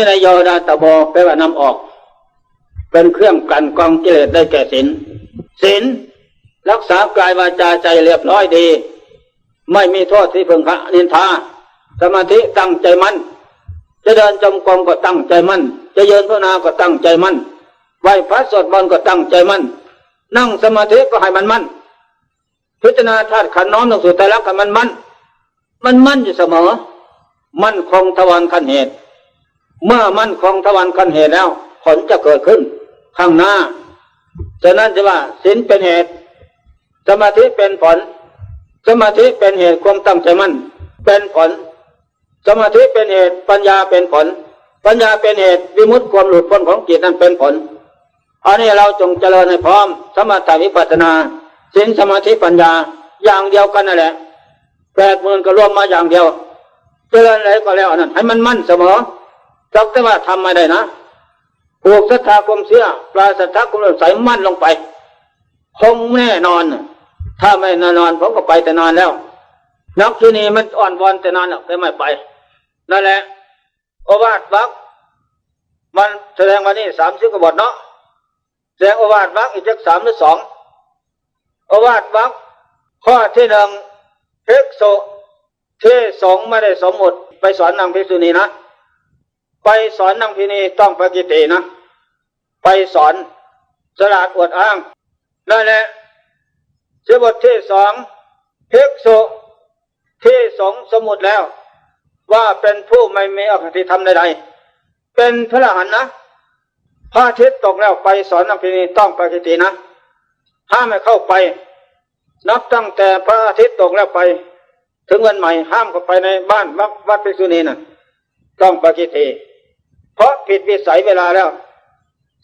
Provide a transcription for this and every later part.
ไม่ได้โยดาตะโบแปลว่านำออก เป็นเครื่องกันกองกิเลสได้แก่ศีลศีลรักษากายวาจาใจเรียบร้อยดี ไม่มีโทษที่พึงพระนินทา สมาธิตั้งใจมั่นจะเดินจมกรมก็ตั้งใจมั่น จะเยินพระนาก็ตั้งใจมั่นไหวพระสวดมนต์ก็ตั้งใจมั่น นั่งสมาธิก็ให้มันมั่น พิจารณาธาตุขันธ์น้อมลงสู่ใจรักกันมันมั่น มันมั่นอยู่เสมอ มั่นคงทวันขันเหตุ เมื่อมั่นคงทวันขันเหตุแล้ว ผลจะเกิดขึ้น ข้างหน้าฉะนั้นจะว่าศีลเป็นเหตุ สมาธิเป็นผล สมาธิเป็นเหตุความตั้งใจมั่น เป็นผล สมาธิเป็นเหตุปัญญาเป็นผล ปัญญาเป็นเหตุวิมุตติความหลุดพ้นของจิตนั้นเป็นผลอันนี้เราจงเจริญให้พร้อม สมถะวิปัสสนาศีลสมาธิปัญญาอย่างเดียวกันนั่นแหละแปดหมื่นก็รวมมาอย่างเดียว เจริญอะไรก็แล้วนนั้นให้มันมั่นเสมอ จักแต่ว่าทำไม่ได้นะผูกศรัทธาความเชื่อปลาศรัทธาความเลื่มั่นลงไป คงแน่นอน ถ้าไม่แน่นอนผมก็ไปแต่นานแล้ว นักที่นี่มันอ่อนวอนแต่นานแล้วแต่ไม่ไป นั่นแหละโอวาทวักมันแสดงวันนี้สามสิบกว่าบทเนาะแสดงโอวาทวักอีกจักสามหรือสองโอวาทวักข้อที่หนึ่งเภิกษุที่สงไม่ได้สมมุติไปสอนนางภิกษุณีนะ ไปสอนนางภิกษุณีต้องปกิตินะ ไปสอนสลาดอวดอ้างนั่นแหละสิบทที่สองเภิกษุที่สงสมมุติแล้ว ว่าเป็นผู้ไม่มีอคติธรรมใดๆเป็นพระหันนะพระอาทิตย์ตกแล้วไปสอนนางภิกษุณีต้องปกิตินะห้ามไม่เข้าไป นับตั้งแต่พระอาทิตย์ตกแล้วไป ถึงวันใหม่ห้ามเข้าไปในบ้านวัดวัดภิกษุณีน่ะต้องปกิติ เพราะผิดวิสัยเวลาแล้ว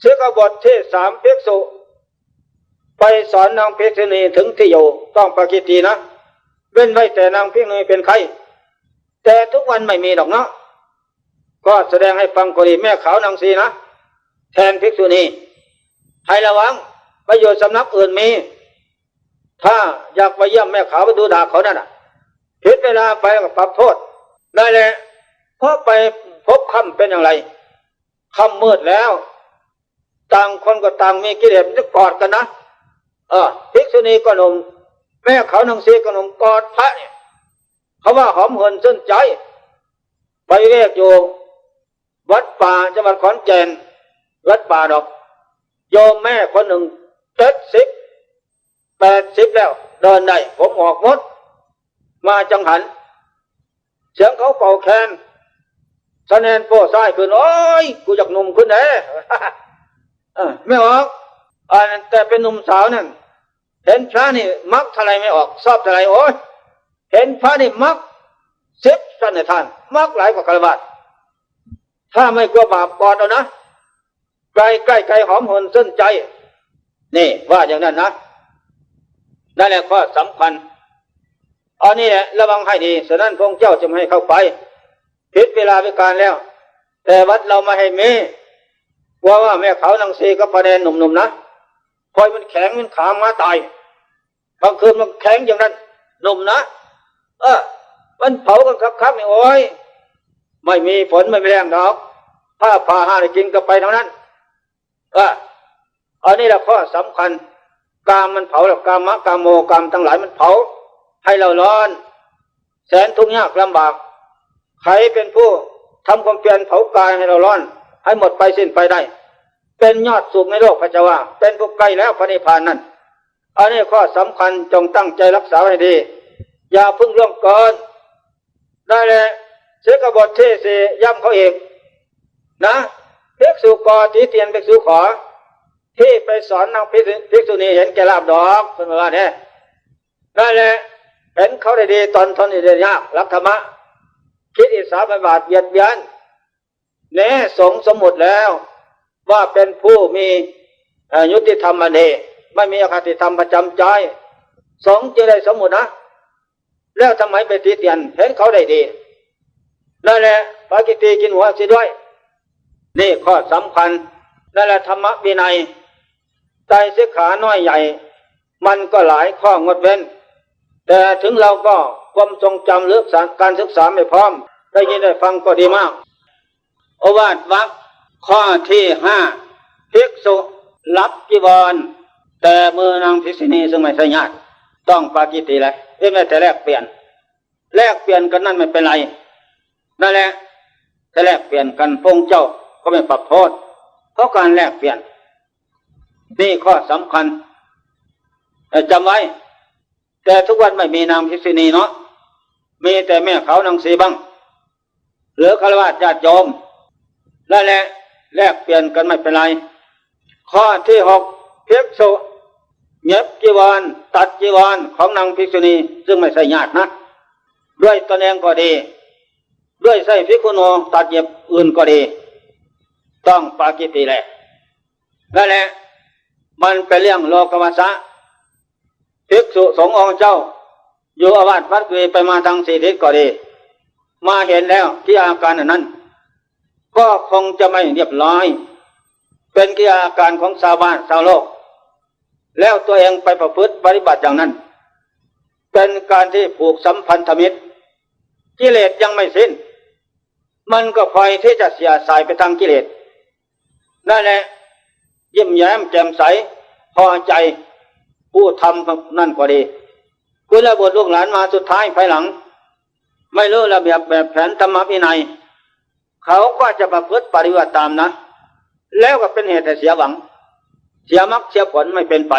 ซื้อกบทที่สามภิกษุ ไปสอนนางภิกษุณีถึงที่อยู่ต้องปกิตินะ เว้นไว้แต่นางภิกษุณีเป็นใคร แต่ทุกวันไม่มีดอกเนาะก็แสดงให้ฟังกรณีแม่ขาวนางสีนะ แทนภิกษุณีให้ระวังไปอยู่สำนักอื่นมี ถ้าอยากไปเยี่ยมแม่ขาวไปดูด่าเขานั่นน่ะผิดเวลาไปก็ปรับโทษได้เลยเพราะไปพบค่ำเป็นอย่างไร ค่ำมืดแล้ว ต่างคนก็ต่างมีกิเลสมันจะกอดกันนะเออภิกษุณีก็หนุ่มแม่เขานางสีก็หนุ่มกอดพระเนี่ยเขาว่าหอมเหินเส้นใจ ไปเรียกอยู่ วัดป่าจังหวัดขอนแก่นวัดป่าดอก โยมแม่คนหนึ่งเจ็ดสิบแปดสิบแล้ว เดินได้ผมออกมด มาจังหัน เสียงเขาเป่าแคน สะแนนโป้ซ้ายขึ้นโอ้ยกูอยากหนุ่มขึ้นแน่เออไม่ออกอันแต่เป็นหนุ่มสาวนั่นเห็นพระนี่มักทลายไม่ออกชอบทลายโอ้ยเห็นพระนี่มักสิบสันนิทานมักหลายกว่ากระบาดถ้าไม่กลัวบาปกอดเอานะใกล้ใกล้ไกลหอมหวนส้นใจ นี่ว่าอย่างนั้นนะนั่นแหละข้อสำคัญอันนี้แหละระวังให้ดีฉะนั้นพระเจ้าจะไม่ให้เข้าไป ผิดเวลาพิการแล้ว แต่วัดเราม่ให้มีว่าว่าแม่เขานางซีก็ประเด็นหนุ่มๆนะคอยมันแข็งมันขามาตายบางคืนมันแข็งอย่างนั้นหนุ่มนะเออมันเผากันคักๆนี่โอ้ยไม่มีฝนไม่มีแรงดอกถ้าพาหาได้กินก็ไปเท่านั้นเอออันนี้แหละข้อสำคัญกามมันเผาแล้วกามะกามโมกามทั้งหลายมันเผา ให้เราร้อน แสนทุกข์ยากลำบาก ใครเป็นผู้ทำความเปลี่ยนเผากายให้เราร้อน ให้หมดไปสิ้นไปได้ เป็นยอดสุขในโลกพระเจ้าว่าเป็นผู้ใกล้แล้วพระนิพพานนั้นอันนี้ข้อสำคัญจงตั้งใจรักษาให้ดี อย่าพึ่งร่วงเกินได้เลยเสกบทที่สี่ำเขาเองนะเภิกษุกอตีเตียนเภิกษุขอ ที่ไปสอนนางภิกษุณีเห็นแกลาบดอกเป็นว่าเนี่ยนั่นแหละเห็นเขาได้ดีตอนทนได้ยากรักธรรมะ คิดอิสาบาทเบียดเบียนเน่สงสมมุติแล้ว ว่าเป็นผู้มียุติธรรมอันนี้ไม่มีอคติธรรมประจำใจ สงจะได้สมมุตินะ แล้วทำไมไปตีเตียนเห็นเขาได้ดีนั่นแหละปากิตีกินหัวสิด้วย นี่ข้อสำคัญนั่นแหละธรรมะวินัยใจเสขาน้อยใหญ่ มันก็หลายข้องดเว้น แต่ถึงเราก็ ความทรงจำหรือการศึกษาไม่พร้อม ได้ยินได้ฟังก็ดีมากโอวาทวักข้อที่ห้าภิกษุรับจีวร แต่มือนางภิษณีซึ่งไม่ใช่ญาติต้องปากิติเลยเพื่อไม่แต่แลกเปลี่ยน แลกเปลี่ยนกันนั่นไม่เป็นไรนั่นแหละแต่แลกเปลี่ยนกันพงเจ้าก็ไม่ปรับโทษ เพราะการแลกเปลี่ยน นี่ข้อสำคัญแต่จำไว้ แต่ทุกวันไม่มีนางภิษณีเนาะ มีแต่แม่เขานางสีบ้างเหลือคารวะญาติโยมนั่นแหละแลกเปลี่ยนกันไม่เป็นไร ข้อที่หกภิกษุเย็บจีวรตัดจีวรของนางภิกษุณีซึ่งไม่ใช่ญาตินะ ด้วยตนเองก็ดี ด้วยใส่ภิกขุโนตัดเย็บอื่นก็ดี ต้องปากิติแหละนั่นแหละมันเป็นเรื่องโลกวัสสะภิกษุสงฆ์องค์เจ้า อยู่อาวาสวัดเวไปมาทางสีทิศก็ดี มาเห็นแล้วที่อาการนั้น ก็คงจะไม่เรียบร้อย เป็นกิอาการของชาวบ้านชาวโลก แล้วตัวเองไปประพฤติปฏิบัติอย่างนั้น เป็นการที่ผูกสัมพันธมิตรกิเลสยังไม่สิ้น มันก็พลอยที่จะเสียสายไปทางกิเลสนั่นแหละยิ้มแย้มแจ่มใสพอใจผู้ทำนั่นก็ดี คุณระบุลูกหลานมาสุดท้ายภายหลัง ไม่รู้ระเบียบแบบแผนธรรมวินัย เขาก็จะประพฤติปฏิบัติตามนะ แล้วก็เป็นเหตุเสียหวัง เสียมรรคเสียผลไม่เป็นไป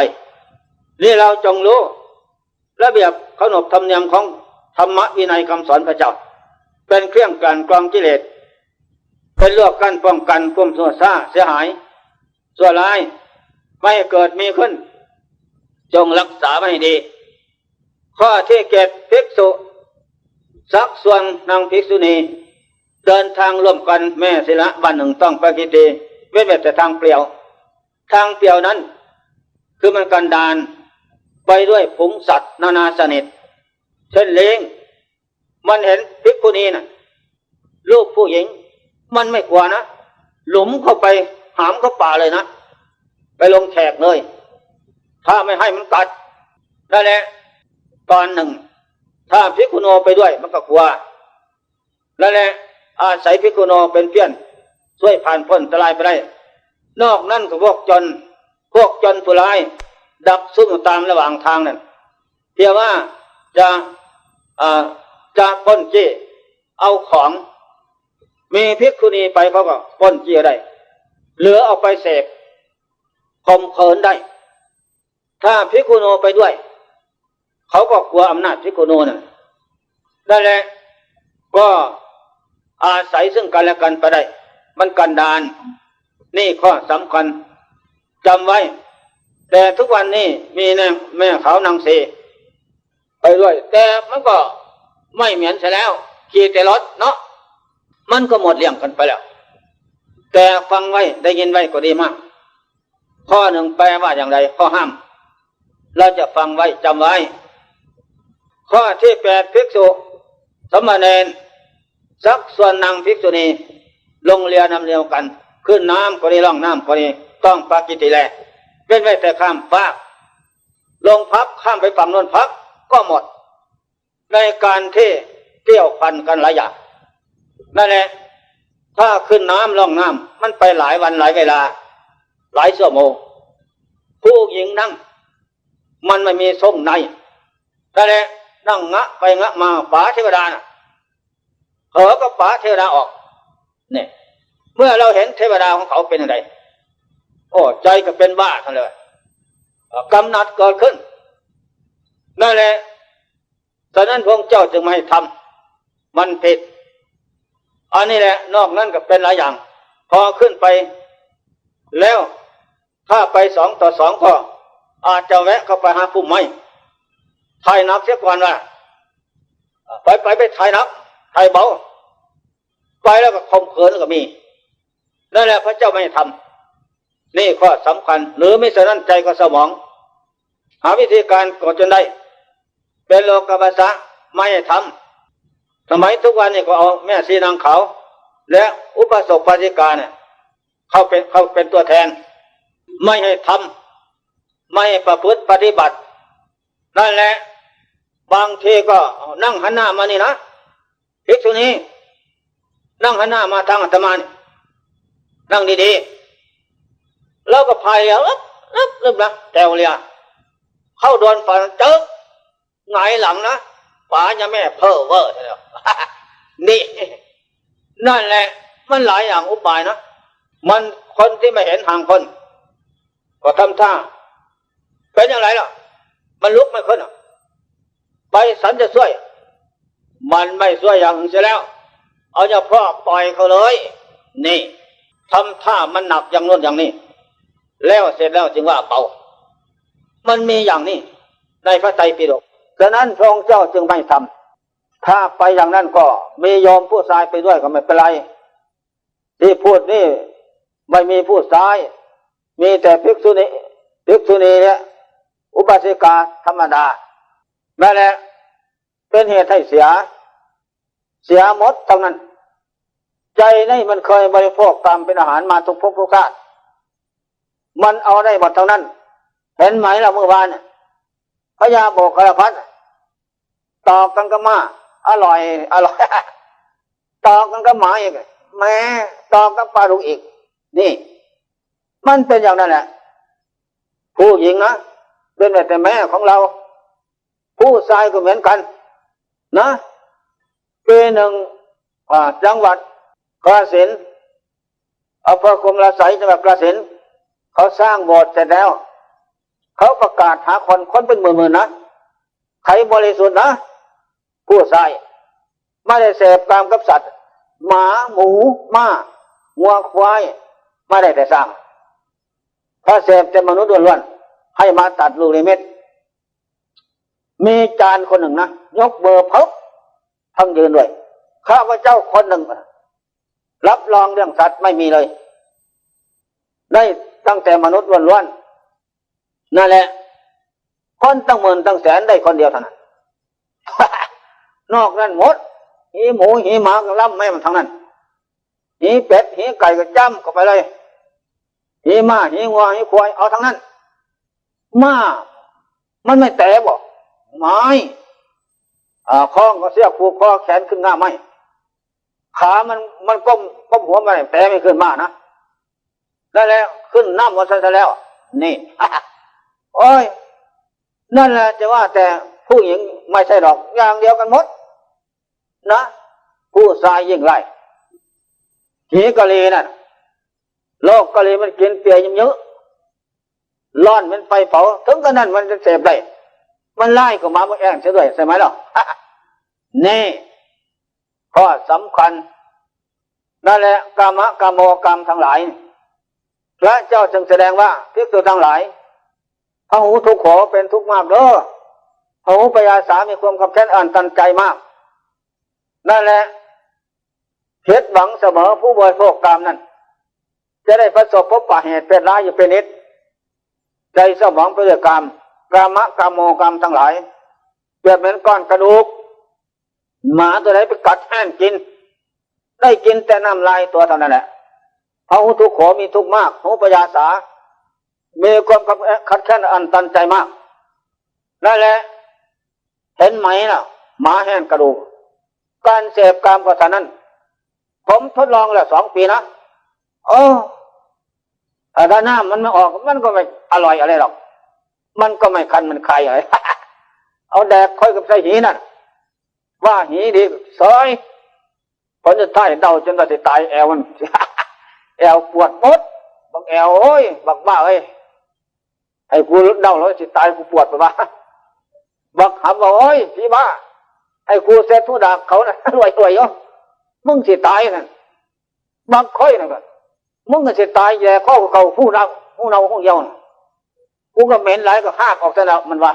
นี่เราจงรู้ระเบียบขนบธรรมเนียมของธรรมวินัยคำสอนพระเจ้า เป็นเครื่องกันกรองกิเลสเป็นเลือกกันป้องกันความชั่วซาเสียหายชั่วร้ายไม่เกิดมีขึ้น จงรักษาไว้ให้ดี ข้อที่เกตภิกษุสักส่วนนางภิกษุณี เดินทางร่วมกันแม่ศิละบ้านหนึ่งต้องไปกิตีเว้นแต่ทางเปลี่ยว ทางเปลี่ยวนั้น คือมันกันดานไปด้วยผงสัตว์นานาชนิดเช่นเลงมันเห็นภิกษุณีน่ะลูกผู้หญิง มันไม่กลัวนะ หลุมเข้าไปหามเข้าป่าเลยนะ ไปลงแขกเลย ถ้าไม่ให้มันกัดนั่นแหละ ตอนหนึ่ง ถ้าพิกุโนไปด้วยมันก็กลัวนั่นแหละอาศัยพิกุโนเป็นเพี้ยนช่วยผ่านพ้นตรายไปได้ นอกนั้นก็พวกจน พวกจนผู้ร้าย ดักซุ่มตามระหว่างทางนั่นเพียงว่าจะอ่าจะป้นจี้เอาของ มีพิกุณีไปเขาก็ป้นจี้ได้เหลือเอาไปเสพข่มเขินได้ ถ้าพิกุโนไปด้วย เขาก็กลัวอำนาจพิโกโนน่ะนั่นแหละก็อาศัยซึ่งกันและกันไปได้ มันกันดาน นี่ข้อสำคัญจำไว้ แต่ทุกวันนี้มีแม่แม่ขาวนางเสไปด้วย แต่มันก็ไม่เหมือนใช่แล้วขี่แต่รถเนาะมันก็หมดเรื่องกันไปแล้ว แต่ฟังไว้ได้ยินไว้ก็ดีมาก ข้อหนึ่งแปลว่าอย่างไรข้อห้าม เราจะฟังไว้จำไว้ ข้อที่แปดภิกษุ สมณเณรสักส่วนนางภิกษุณีลงเรือนำเรียวกัน ขึ้นน้ำก็ดีล่องน้ำก็ดีต้องปากิติแลเป็นไว้แต่ข้ามฟาก ลงพับข้ามไปฝั่งน้นพับก็หมด ในการที่เกี่ยวพันกันหลายอย่างนั่นแหละถ้าขึ้นน้ำล่องน้ำมันไปหลายวันหลายเวลา หลายชั่วโมงผู้หญิงนั่ง มันไม่มีทรงในนั่นแหละ นั่งงะไปงะมาป๋าเทวดาน่ะเออก็ป๋าเทวดาออก เนี่ย เมื่อเราเห็นเทวดาของเขาเป็นอะไรโอ้ใจก็เป็นบ้าทั้งเลยกำนัดเกิดขึ้นนั่นแหละฉะนั้นพระเจ้าจึงไม่ให้ทำมันผิด อันนี้แหละ นอกนั้นก็เป็นหลายอย่าง พอขึ้นไป แล้วถ้าไปสองต่อสองก็ อาจจะแวะเข้าไปหาผู้ไม่ ถ่ายนักเสียก่อนว่าไปไปไปถ่ายนักถ่ายเบา ไปแล้วก็คมเขินก็มีนั่นแหละพระเจ้าไม่ให้ทำนี่ข้อสำคัญ หรือไม่ฉะนั้นใจก็สมอง หาวิธีการกดจนได้ เป็นโลกภาษาไม่ให้ทำสมัยทุกวันนี้ก็เอาแม่สีนางเขาวและอุปสมปาจิกาเนี่ยเขาเป็นเขาเป็นตัวแทน ไม่ให้ทำไม่ให้ประพฤติปฏิบัติ นั่นแหละ บางทีก็นั่งหันหน้ามานี่นะภิกษุนี้ นั่งหันหน้ามาทางอาตมานี่นั่งดีๆ แล้วก็พายเรือรับรับรับนะแตวเรือเข้าโดนฝันเจอหงายหลังนะป๋าจะแม่เพ้อเวอร์เดียนี่ นั่นแหละ มันหลายอย่างอุบายนะ มันคนที่ไม่เห็นทางคน ก็ทำท่า เป็นอย่างไรล่ะ มันลุกไม่ขึ้นอะไปสันจะช่วย มันไม่ช่วยอย่างอื่นเสียแล้ว เอาเฉพาะปล่อยเขาเลย นี่ทำท่ามันหนักอย่างโน้นอย่างนี้ แล้วเสร็จแล้วจึงว่าเบา มันมีอย่างนี้ ในพระไตรปิฎกฉะนั้นพระองค์เจ้าจึงไม่ทำถ้าไปอย่างนั้นก็มีโยมผู้ชายไปด้วยก็ไม่เป็นไร ที่พูดนี่ไม่มีผู้ชาย มีแต่ภิกษุณีภิกษุณีเนี่ย อุบาสิกาธรรมดานั่นแหละเป็นเหตุให้เสีย เสียหมดทั้งนั้น ใจนี่มันเคยบริโภคตามเป็นอาหารมาทุกภพทุกชาติมันเอาได้หมดทั้งนั้น เห็นไหมล่ะเมื่อวานน่ะพญาโบกกระพัดตอกกันก็มา อร่อย อร่อยตอกกันก็หมาอีกแม่ตอกกันปลาดุกอีก นี่ มันเป็นอย่างนั้นแหละผู้หญิงนะ เป็นแต่แม่ของเรา ผู้ชายก็เหมือนกัน นะปีหนึ่งจังหวัดกาฬสินอำเภอกรมละไสจังหวัดกาฬสินเขาสร้างโบสถ์เสร็จแล้ว เขาประกาศหาคนคนเป็นหมื่นๆนะใครบริสุทธิ์นะ ผู้ชายไม่ได้เสพกามกับสัตว์ หมาหมูม้าวัวควายไม่ได้แต่สร้างถ้าเสพแต่มนุษย์ล้วนๆ ให้มาตัดลูกในเม็ดมีจานคนหนึ่งนะยกเบอร์พับทั้งยืนด้วยข้าพเจ้าคนหนึ่งรับรองเรื่องสัตว์ไม่มีเลย ได้ตั้งแต่มนุษย์ล้วนๆนั่นแหละ คนตั้งหมื่นตั้งแสนได้คนเดียวเท่านั้นนอกนั้นหมดหีหมูหีหมาก็ล่ำแม่มันทั้งนั้นหีเป็ดหีไก่ก็จ้ำเข้าไปเลยหีม้าหีงัวหีควายเอาทั้งนั้น มามันไม่แตะบอกไม้อ่าข้องก็เสียผูกคอแขนขึ้นหน้าไม่ขามันมันก้มก้มหัวมาแต่ไม่ขึ้นมานะได้แล้วขึ้นน้ำวันซะแล้ว นี่โอ้ยนั่นแหละจะว่าแต่ผู้หญิงไม่ใช่ดอกอย่างเดียวกันหมด นะ ผู้ชายยิ่งไรหีกะลีนั่นโลกกะลีมันกินเปียยเยอะ ร้อนมันไฟเผาถึงกันนั้นมันจะเสพได้มันไล่ก็มาเมื่อแองเสียด้วยใช่ไหมล่ะนี่ข้อสำคัญนั่นแหละกามกามโมกรรมทั้งหลายพระเจ้าจึงแสดงว่าภิกษุทั้งหลายพระหูทุกขอเป็นทุกข์มากเด้อพระหูปยาสามีความขับแค้นอ่านตันใจมาก นั่นแหละเพชรหวังเสมอผู้บริโภคกรรมนั้น จะได้ประสบพบปะเหตุเป็นร้ายอยู่เป็นนิด ใจสมองไปด้วยกรรมกามะกามโมกรรมทั้งหลายเปรียบเหมือนก้อนกระดูก หมาตัวไหนไปกัดแห้งกิน ได้กินแต่น้ำลายตัวเท่านั้นแหละพระหูทุกขอมีทุกข์มากหูปยาสา มีความขัดแค้นอันตันใจมากนั่นแหละ เห็นไหมล่ะ หมาแห้งกระดูก การเสพกามก็เท่านั้น ผมทดลองแล้วสองปีนะโอ้ ถ้าน้ำมันไม่ออกมันก็ไม่อร่อยอะไรหรอก มันก็ไม่คันมันคายอะไร เอาแดกค่อยกับใส่หีนั่นว่าหีดีซอยผลจะท้ายเดาจนว่าจะตายแอวมันแอวปวดมดบักแอวโอ้ยบักบ้าเอ้ยให้กูเดาแล้วจะตายกูปวดปะบ้าบักหำว่าโอ้ยพี่บ้าให้กูเซตทุดาเขานะรวยรวยเนาะมึงสิตายนั่นบักค่อยนั่นก็ มึงก็สิตายแย่ข้อเขาผู้เราผู้เราผู้เยาว์น่ะกูก็เหม็นหลายก็หากออกซะแล้วมันว่า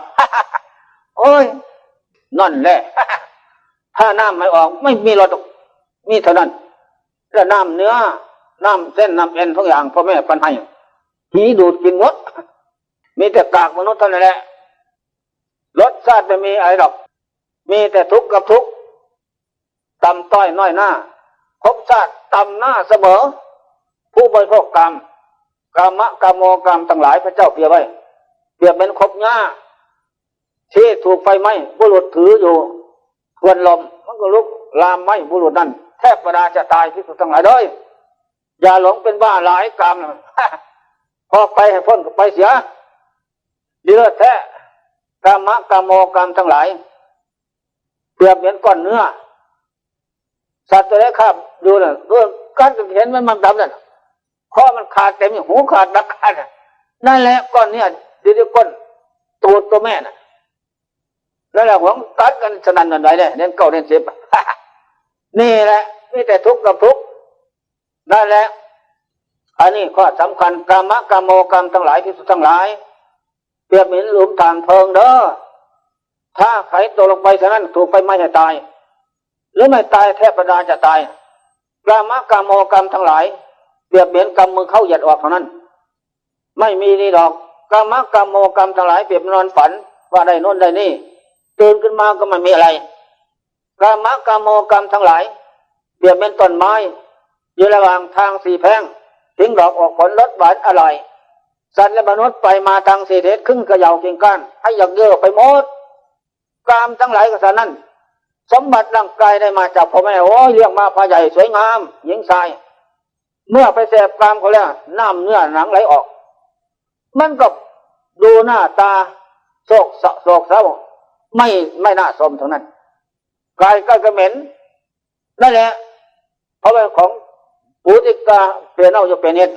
โอ้ยนั่นแหละถ้าน้ำไม่ออก ไม่มีรถมีเท่านั้นแล้วน้ำเนื้อน้ำเส้นน้ำเอ็นทุกอย่างพ่อแม่ปันให้หีดูดกินหมดมีแต่กากมนุษย์เท่านั้นแหละรสชาติไม่มีอะไรหรอก มีแต่ทุกข์กับทุกข์ต่ำต้อยน้อยหน้าภพชาติต่ำหน้าเสมอ ผู้บริโภคกรรมกรรมะกรรมโมกรรมทั้งหลายพระเจ้าเปรียบไว้เปรียบเป็นคบหญ้าที่ถูกไฟไหม้บุรุษถืออยู่ทวนลมมันก็ลุกลามไหม้บุรุษนั่นแทบประดาจะตายที่สุดทั้งหลายเลยอย่าหลงเป็นบ้าหลายกรรมพอไปให้พ้นก็ไปเสียดีเลิศแท้กรรมะกรรมโมกรรมทั้งหลายเปรียบเหมือนก้อนเนื้อสัตว์ตัวไหนครับดูน่ะด้วยการเห็นมันมันดำนั่น คอมันขาดเต็มหูขาดนักขาดนั่นแหละก้อนเนี้ยดีดีก้อนตัวตัวแม่น่ะนั่นแหละหวงกัดกันสนั่นหวันไหวเลยเน้นเก้าเน้นสิบนี่แหละนี่แต่ทุกข์กับทุกข์นั่นแหละอันนี้ข้อสำคัญกรรมะกรรมโมกรรมทั้งหลายที่สุดทั้งหลาย เปรียบเหมือนหลุมฐานเพลิงเด้อถ้าใครตกลงไปฉะนั้นถูกไฟไหม้จะตาย หรือไม่ตายแทบประดาจะตายกรรมะกรรมโมกรรมทั้งหลาย เปรียบเหมือนกำมือเข้าหยัดออกเท่านั้น ไม่มีนี่ดอกกรรมะกรรมโมกรรมทั้งหลายเปรียบนอนฝันว่าได้โน่นได้นี่ตื่นขึ้นมาก็ไม่มีอะไรกรรมะกรรมโมกรรมทั้งหลาย เปรียบเป็นต้นไม้อยู่ระหว่างทางสี่แพร่งทิ้งดอกออกผลรสหวานอร่อยสัตว์และมนุษย์ไปมาทางสี่เทศครึ่งกระเยาเก่งก้านให้อยากเยอะไปหมดกรรมทั้งหลายก็สานั้น สมบัติร่างกายได้มาจากพ่อแม่โอ้ยเลี้ยงมาพาใหญ่สวยงามหญิงชาย เมื่อไปแสบกรรมเขาแล้วน้ำเนื้อหนังไหลออก มันก็ดูหน้าตาโศกโศกเศร้าไม่ไม่น่าสมเท่านั้นกายก็กระเหม็นนั่นแหละเพราะเป็นของปูติกาเปลี่ยนเอาจะเป็นเน็ต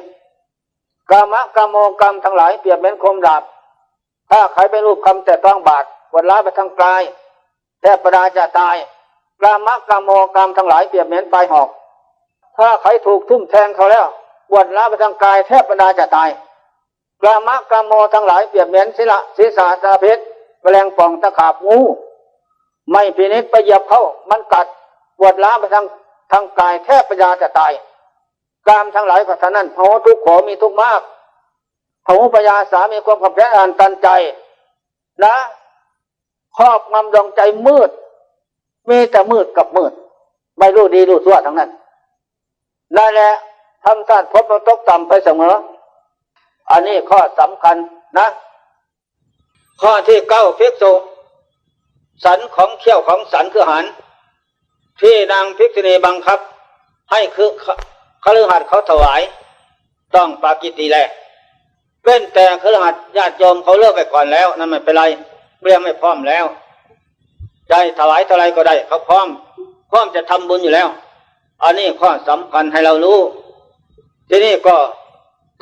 กามะกามโมกรรมทั้งหลายเปรียบเหมือนคมดาบ ถ้าใครไปรูปคำแต่ต้องบาดวันล้าไปทางกายแทบประดาจะตายกามะกามโมกรรมทั้งหลายเปรียบเหมือนปลายหอก ถ้าใครถูกทุ่มแทงเขาแล้ววันล้าไปทางกายแทบประดาจะตายกามะกามโมทั้งหลายเปรียบเหมือนศิละศีรษะสาเพชรแมลงป่องตะขาบงูไม่พินิจไปเหยียบเขามันกัดปวดล้าไปทางทางกายแทบปัญญาจะตายกามทั้งหลายก็เท่านั้นโหทุกข์ขอมีทุกข์มากโหปัญญาสามีความขับแย้งอ่านตันใจ นะครอบงำดวงใจมืด มีแต่มืดกับมืด ไม่รู้ดีรู้ชั่วทั้งนั้น นั่นแหละทำสัตว์พบเราตกต่ำไปเสมอ อันนี้ข้อสำคัญนะ ข้อที่เก้าภิกษุสันของเขี้ยวของสันคือหันที่นางภิกษุณีบังคับ ให้คือคฤหัสถ์เขาถวาย ต้องปากิติแลเว้นแต่คฤหัสถ์ญาติโยมเขาเลิกไปก่อนแล้ว นั่นไม่เป็นไรเรียงไม่พร้อมแล้วใจถวายเท่าไรก็ได้ เขาพร้อม พร้อมจะทำบุญอยู่แล้ว อันนี้ข้อสำคัญให้เรารู้ ที่นี่ก็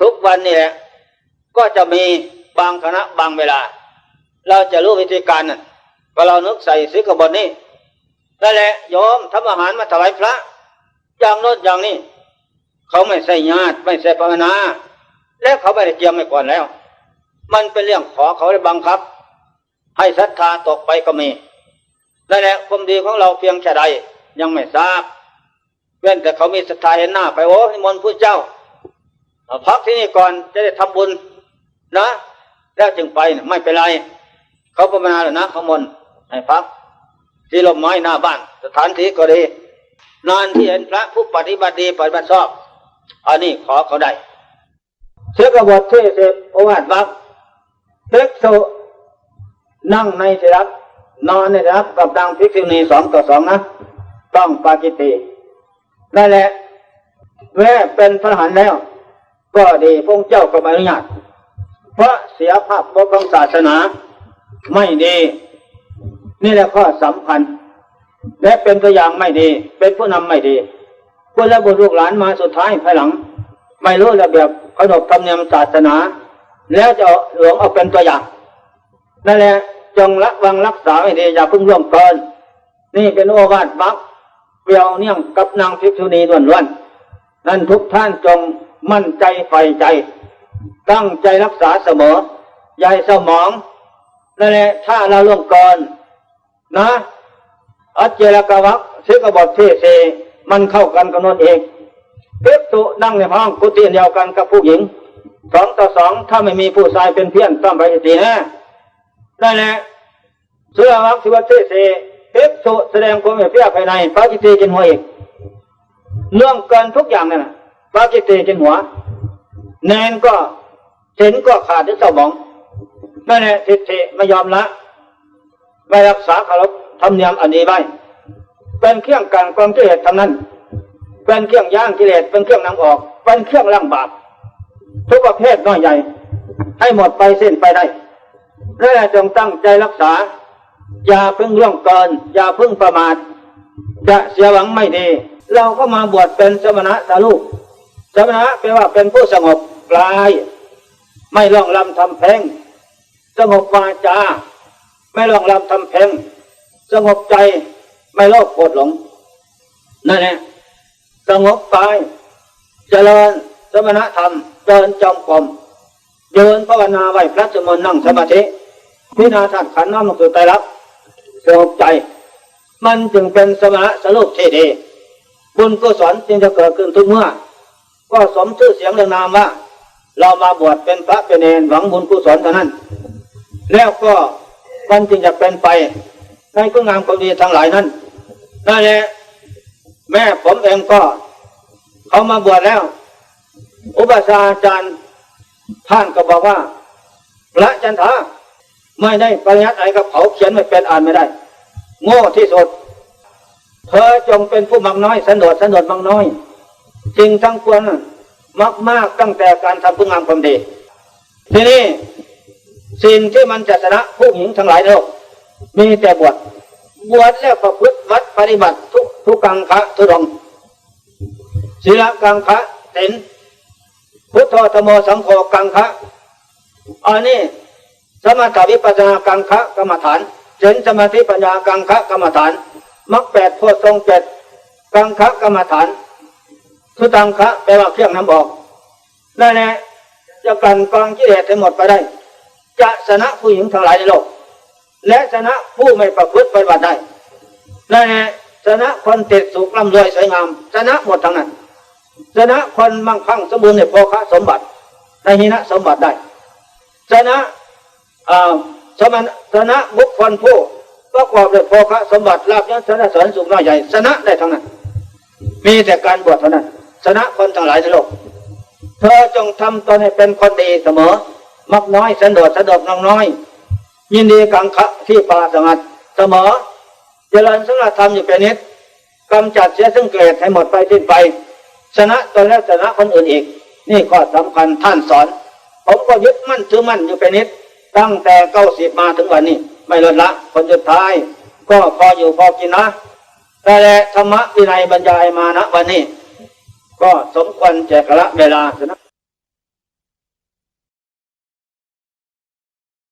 ทุกวันนี่แหละ ก็จะมีบางคณะบางเวลา เราจะรู้วิธีการนั่นก็เรานึกใส่ซื้อกบฏนี้นั่นแหละโยมทำอาหารมาถวายพระ อย่างโน้นอย่างนี้ เขาไม่ใส่ญาติไม่ใส่ภาวนา แล้วเขาไม่ได้เตรียมไว้ก่อนแล้ว มันเป็นเรื่องขอเขาได้บังคับ ให้ศรัทธาตกไปก็มีนั่นแหละความดีของเราเพียงแค่ใดยังไม่ทราบ เว้นแต่เขามีศรัทธาเห็นหน้าไปโอ้นิมนต์ผู้เจ้าพักที่นี่ก่อนจะได้ทำบุญนะ แล้วจึงไปไม่เป็นไรเขาประมาณแล้วนะเขามนต์ให้พัก ที่ลมไม้หน้าบ้าน สถานที่ก็ดี นานที่เห็นพระผู้ปฏิบัติดีปฏิบัติชอบ อันนี้ขอเขาได้เชื่อกบฏที่สิบโอวาทบักเภิกษุนั่งในที่รับ นอนในที่รับกับดังภิกษุณีสองต่อสองนะ ต้องปากิติ นั่นแหละแม้เป็นพระหันแล้ว ก็ดีพระเจ้าก็ไม่อนุญาตเพราะเสียภาพพจน์ของศาสนาไม่ดี นี่แหละข้อสำคัญ และเป็นตัวอย่างไม่ดี เป็นผู้นำไม่ดีผู้และบุตรลูกหลานมาสุดท้ายภายหลัง ไม่รู้ระเบียบขนบธรรมเนียมศาสนา แล้วจะหลวงเอาเป็นตัวอย่างนั่นแหละจงระวังรักษาให้ดีอย่าเพิ่งล่วงเกิน นี่เป็นโอวาทบัก เปรียวเนี่ยงกับนางภิกษุณีล้วนๆนั่นทุกท่านจงมั่นใจใฝ่ใจ ตั้งใจรักษาเสมอยาให้เศร้าหมองนั่นแหละถ้าเราล่วงเกินนะอัจเจรกวักเสกบทเทเสมันเข้ากันกับนนเองเพิกตุนั่งในห้องกุฏิเดียวกันกับผู้หญิงสองต่อสองถ้าไม่มีผู้ชายเป็นเพื่อนต้องไปตีนะนั่นแหละเสื้อวักสิวัตเท เสเพิกตุแสดงความเพียรภายในพระจิตติกินหัวอีกเรื่องเกินทุกอย่างนั่นนะพระจิตติกินหัวแนนก็เห็นก็ขาดที่เศร้าหมองนั่นแหละทิฏฐิไม่ยอมละไม่รักษาคารพธรรมเนียมอันนี้ไว้เป็นเครื่องกลันกรองกิเลสทั้งนั้น เป็นเครื่องย่างกิเลสเป็นเครื่องนำออก เป็นเครื่องล้างบาปทุกประเภทน้อยใหญ่ ให้หมดไปเส้นไปได้และจงตั้งใจรักษา อย่าเพึ่งล่วงเกิน อย่าเพึ่งประมาทจะเสียหวังไม่ดี เราก็มาบวชเป็นสมณะสาลูกสมณะแปลว่าเป็นผู้สงบกาย ไม่ร้องรำทำเพลงสงบวาจา ไม่ร้องรำทำเพลงสงบใจไม่โลภโกรธหลงนั่นแหละสงบกายเจริญสมณธรรมเดินจงกรมเดินภาวนาไหวพระสมนนั่งสมาธิพิจารณาธาตุขันธ์น้อมลงสู่ใจรัก สงบใจ มันจึงเป็นสมณะสรุปที่ดีบุญกุศลจึงจะเกิดขึ้นทุกเมื่อ ก็สมชื่อเสียงเรียงนามว่า เรามาบวชเป็นพระเป็นเนรหวังบุญกุศลเท่านั้น แล้วก็มันจึงจะเป็นไปในคุณงามความดีทั้งหลายนั้นนั่นแหละแม่ผมเองก็ เขามาบวชแล้ว อุปชาย์อาจารย์ท่านก็บอกว่า พระจันทา ไม่ได้ปริยัติอะไรกับเขาเขียนไม่เป็นอ่านไม่ได้ โง่ที่สุด เธอจงเป็นผู้มักน้อยสันโดษสันโดษมักน้อยจริงทั้งควรมักมากตั้งแต่การทำผู้งามความดี ทีนี้สิ่งที่มันจะชนะผู้หญิงทั้งหลายในโลกมีแต่บวชบวชแล้วประพฤติวัดปฏิบัติทุกทุกกังคะทุดงศีลกังคะเต็นพุทโธธโมสังโฆกังคะอันนี้ สมถวิปัสสนากังคะกรรมฐานเจนสมาธิปัญญากังคะกรรมฐานมรรคแปดโพชฌงเจ็ดกังคะกรรมฐานทุตังคะแปลว่าเครื่องน้ำออกนั่นแหละจะกลันกรองกิเลสให้หมดไปได้ จะชนะผู้หญิงทั้งหลายในโลก และชนะผู้ไม่ประพฤติปฏิบัติได้นั่นแหละชนะคนติดสุขร่ำรวยสวยงามชนะหมดทั้งนั้นชนะคนมั่งคั่งสมบูรณ์ในโภคะสมบัติในหินะสมบัติได้ชนะ สมณชนะบุคคลผู้ประกอบด้วยโภคะสมบัติลาภยศชนะสนสุขน้อยใหญ่ชนะได้ทั้งนั้น มีแต่การบวชเท่านั้นชนะคนทั้งหลายในโลก เธอจงทำตนให้เป็นคนดีเสมอ มักน้อยสันโดษสันโดษน้องน้อย ยินดีกังคะที่ปาสงัดเสมอ เจริญสังฆธรรมอยู่เป็นนิดกำจัดเสียซึ่งเกลียดให้หมดไปสิ้นไป ชนะตนแล้วชนะคนอื่นอีก นี่ข้อสำคัญท่านสอน ผมก็ยึดมั่นถือมั่นอยู่เป็นนิด ตั้งแต่เก้าสิบมาถึงวันนี้ ไม่ลดละคนสุดท้าย ก็พออยู่พอกินนะแต่ธรรมะวินัยบรรยายมานะวันนี้ ก็สมควรแจกละเวลาสนะ